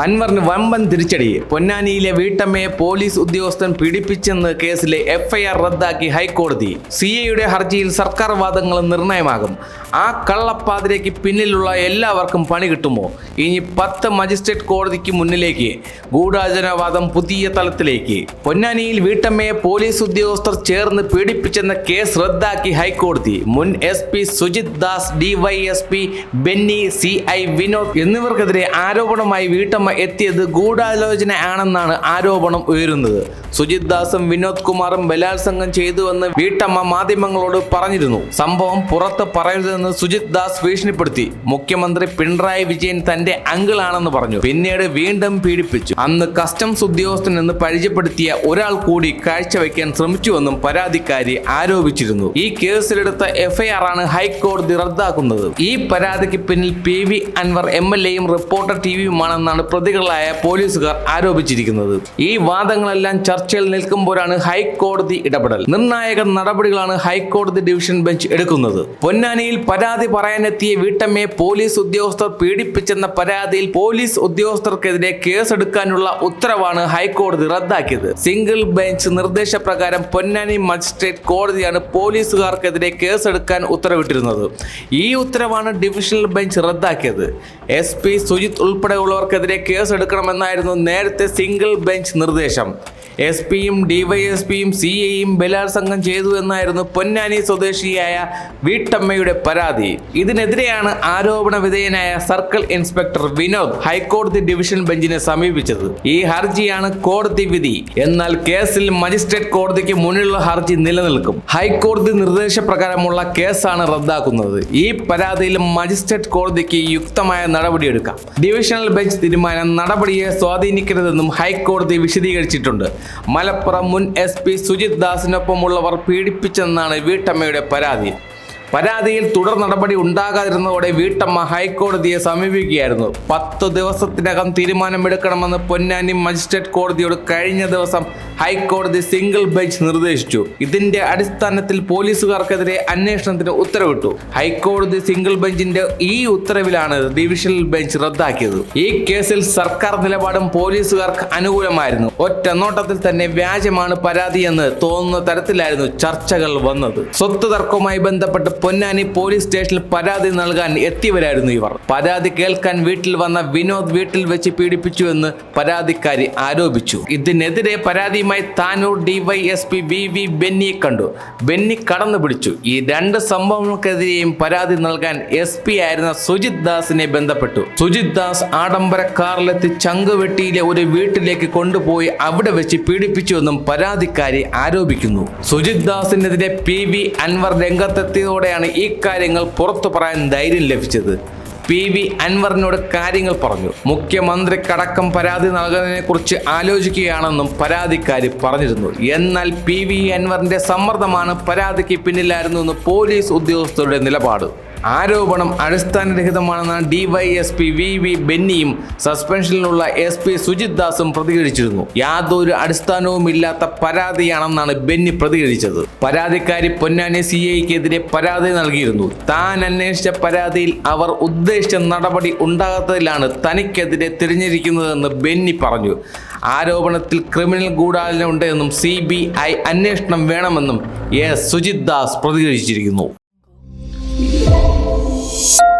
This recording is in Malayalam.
അൻവറിന് വമ്പൻ തിരിച്ചടി. പൊന്നാനിയിലെ വീട്ടമ്മയെ പോലീസ് ഉദ്യോഗസ്ഥൻ പീഡിപ്പിച്ചെന്ന് കേസിലെ എഫ്ഐആർ റദ്ദാക്കി ഹൈക്കോടതി. സി എയുടെ ഹർജിയിൽ സർക്കാർ വാദങ്ങൾ നിർണയമാകും. ആ കള്ളപ്പാതിരയ്ക്ക് പിന്നിലുള്ള എല്ലാവർക്കും പണി കിട്ടുമോ? ഇനി പത്ത് മജിസ്ട്രേറ്റ് കോടതിക്ക് മുന്നിലേക്ക്. ഗൂഢാചരവാദം പുതിയ തലത്തിലേക്ക്. പൊന്നാനിയിൽ വീട്ടമ്മയെ പോലീസ് ഉദ്യോഗസ്ഥർ ചേർന്ന് പീഡിപ്പിച്ചെന്ന കേസ് റദ്ദാക്കി ഹൈക്കോടതി. മുൻ S P Sujith Das DYSP Benny C I Vinod എന്നിവർക്കെതിരെ ആരോപണമായി വീട്ടമ്മ എത്തിയത് ഗൂഢാലോചന ആണെന്നാണ് ആരോപണം ഉയരുന്നത്. സുജിത് ദാസും വിനോദ് കുമാറും ബലാത്സംഗം ചെയ്തുവെന്ന് വീട്ടമ്മ മാധ്യമങ്ങളോട് പറഞ്ഞിരുന്നു. സംഭവം പുറത്ത് പറയരുതെന്ന് സുജിത് ദാസ് ഭീഷണിപ്പെടുത്തി. മുഖ്യമന്ത്രി പിണറായി വിജയൻ തന്റെ അങ്കിളാണെന്ന് പറഞ്ഞു. പിന്നീട് വീണ്ടും പീഡിപ്പിച്ചു. അന്ന് കസ്റ്റംസ് ഉദ്യോഗസ്ഥൻ എന്ന് പരിചയപ്പെടുത്തിയ ഒരാൾ കൂടി കാഴ്ചവെക്കാൻ ശ്രമിച്ചുവെന്നും പരാതിക്കാരി ആരോപിച്ചിരുന്നു. ഈ കേസിലെടുത്ത എഫ്ഐആർ ആണ് ഹൈക്കോടതി റദ്ദാക്കുന്നത്. ഈ പരാതിക്ക് പിന്നിൽ P V Anvar M L എയും റിപ്പോർട്ടർ ടി വിയുമാണെന്നാണ് പ്രതികളായ പോലീസുകാർ ആരോപിച്ചിരിക്കുന്നത്. ഈ വാദങ്ങളെല്ലാം ചർച്ചയിൽ നിൽക്കുമ്പോഴാണ് ഹൈക്കോടതി ഇടപെടൽ. നിർണായക നടപടികളാണ് ഹൈക്കോടതി ഡിവിഷൻ ബെഞ്ച് എടുക്കുന്നത്. പൊന്നാനിയിൽ പരാതി പറയാനെത്തിയ വീട്ടമ്മയെ പോലീസ് ഉദ്യോഗസ്ഥർ പീഡിപ്പിച്ചെന്ന പരാതിയിൽ പോലീസ് ഉദ്യോഗസ്ഥർക്കെതിരെ കേസെടുക്കാനുള്ള ഉത്തരവാണ് ഹൈക്കോടതി റദ്ദാക്കിയത്. സിംഗിൾ ബെഞ്ച് നിർദ്ദേശപ്രകാരം പൊന്നാനി മജിസ്ട്രേറ്റ് കോടതിയാണ് പോലീസുകാർക്കെതിരെ കേസെടുക്കാൻ ഉത്തരവിട്ടിരുന്നത്. ഈ ഉത്തരവാണ് ഡിവിഷണൽ ബെഞ്ച് റദ്ദാക്കിയത്. എസ് പി സുജിത് ഉൾപ്പെടെയുള്ളവർക്കെതിരെ കേസെടുക്കണമെന്നായിരുന്നു നേരത്തെ സിംഗിൾ ബെഞ്ച് നിർദ്ദേശം. എസ് പിയും ഡിവൈഎസ്പിയും സി എയും ബലാത്സംഗം ചെയ്തു എന്നായിരുന്നു പൊന്നാനി സ്വദേശിയായ വീട്ടമ്മയുടെ പരാതി. ഇതിനെതിരെയാണ് ആരോപണ വിധേയനായ സർക്കിൾ ഇൻസ്പെക്ടർ വിനോദ് ഹൈക്കോടതി ഡിവിഷൻ ബെഞ്ചിനെ സമീപിച്ചത്. ഈ ഹർജിയാണ് കോടതി വിധി. എന്നാൽ കേസിൽ മജിസ്ട്രേറ്റ് കോടതിക്ക് മുന്നിലുള്ള ഹർജി നിലനിൽക്കും. ഹൈക്കോടതി നിർദ്ദേശപ്രകാരമുള്ള കേസാണ് റദ്ദാക്കുന്നത്. ഈ പരാതിയിൽ മജിസ്ട്രേറ്റ് കോടതിക്ക് യുക്തമായ നടപടിയെടുക്കാം. ഡിവിഷണൽ ബെഞ്ച് തീരുമാനം നടപടിയെ സ്വാധീനിക്കരുതെന്നും ഹൈക്കോടതി വിശദീകരിച്ചിട്ടുണ്ട്. മലപ്പുറം മുൻ എസ് പി സുജിത് ദാസിനൊപ്പമുള്ളവർ പീഡിപ്പിച്ചെന്നാണ് വീട്ടമ്മയുടെ പരാതി. പരാതിയിൽ തുടർ നടപടി ഉണ്ടാകാതിരുന്നതോടെ വീട്ടമ്മ ഹൈക്കോടതിയെ സമീപിക്കുകയായിരുന്നു. പത്ത് ദിവസത്തിനകം തീരുമാനമെടുക്കണമെന്ന് പൊന്നാനി മജിസ്ട്രേറ്റ് കോടതിയോട് കഴിഞ്ഞ ദിവസം ഹൈക്കോടതി സിംഗിൾ ബെഞ്ച് നിർദ്ദേശിച്ചു. ഇതിന്റെ അടിസ്ഥാനത്തിൽ പോലീസുകാർക്കെതിരെ അന്വേഷണത്തിന് ഉത്തരവിട്ടു. ഹൈക്കോടതി സിംഗിൾ ബെഞ്ചിന്റെ ഈ ഉത്തരവിലാണ് ഡിവിഷണൽ ബെഞ്ച് റദ്ദാക്കിയത്. ഈ കേസിൽ സർക്കാർ നിലപാടും പോലീസുകാർക്ക് അനുകൂലമായിരുന്നു. ഒറ്റ നോട്ടത്തിൽ തന്നെ വ്യാജമാണ് പരാതിയെന്ന് തോന്നുന്ന തരത്തിലായിരുന്നു ചർച്ചകൾ വന്നത്. സ്വത്ത് തർക്കവുമായി ബന്ധപ്പെട്ട് പൊന്നാനി പോലീസ് സ്റ്റേഷനിൽ പരാതി നൽകാൻ എത്തിയവരായിരുന്നു ഇവർ. പരാതി കേൾക്കാൻ വീട്ടിൽ വന്ന വിനോദ് വീട്ടിൽ വെച്ച് പീഡിപ്പിച്ചുവെന്ന് പരാതിക്കാരി ആരോപിച്ചു. ഇതിനെതിരെ പരാതിയുമായി താനൂർ ഡിവൈഎസ്പി വി വി ബെന്നിയെ കണ്ടു. ബെന്നി കടന്നു പിടിച്ചു. ഈ രണ്ട് സംഭവങ്ങൾക്കെതിരെയും പരാതി നൽകാൻ എസ് പി ആയിരുന്ന സുജിത് ദാസിനെ ബന്ധപ്പെട്ടു. സുജിത് ദാസ് ആഡംബര കാറിലെത്തി ചങ്കുവെട്ടിയിലെ ഒരു വീട്ടിലേക്ക് കൊണ്ടുപോയി അവിടെ വെച്ച് പീഡിപ്പിച്ചുവെന്നും പരാതിക്കാരി ആരോപിക്കുന്നു. സുജിത് ദാസിനെതിരെ പി വി അൻവർ രംഗത്തെത്തിയതോടെയാണ് ഈ കാര്യങ്ങൾ പുറത്തു പറയാൻ ധൈര്യം ലഭിച്ചത്. പി വി അൻവറിനോട് കാര്യങ്ങൾ പറഞ്ഞു. മുഖ്യമന്ത്രിക്കടക്കം പരാതി നൽകുന്നതിനെ കുറിച്ച് ആലോചിക്കുകയാണെന്നും പരാതിക്കാരി പറഞ്ഞിരുന്നു. എന്നാൽ പി വി അൻവറിന്റെ സമ്മർദ്ദമാണ് പരാതിക്ക് പിന്നിലായിരുന്നുവെന്ന് പോലീസ് ഉദ്യോഗസ്ഥരുടെ നിലപാട്. ആരോപണം അടിസ്ഥാനരഹിതമാണെന്നാണ് ഡിവൈഎസ്പി വി വി ബെന്നിയും സസ്പെൻഷനിലുള്ള എസ് പി സുജിത് ദാസും പ്രതികരിച്ചിരുന്നു. യാതൊരു അടിസ്ഥാനവുമില്ലാത്ത പരാതിയാണെന്നാണ് ബെന്നി പ്രതികരിച്ചത്. പരാതിക്കാരി പൊന്നാനി സി ഐക്കെതിരെ പരാതി നൽകിയിരുന്നു. താൻ അന്വേഷിച്ച പരാതിയിൽ അവർ ഉദ്ദേശിച്ച നടപടി ഉണ്ടാകാത്തതിലാണ് തനിക്കെതിരെ തിരഞ്ഞിരിക്കുന്നതെന്ന് ബെന്നി പറഞ്ഞു. ആരോപണത്തിൽ ക്രിമിനൽ ഗൂഢാലോചന ഉണ്ടെന്നും സി ബി ഐ അന്വേഷണം വേണമെന്നും എസ് സുജിത് ദാസ് പ്രതികരിച്ചിരിക്കുന്നു. you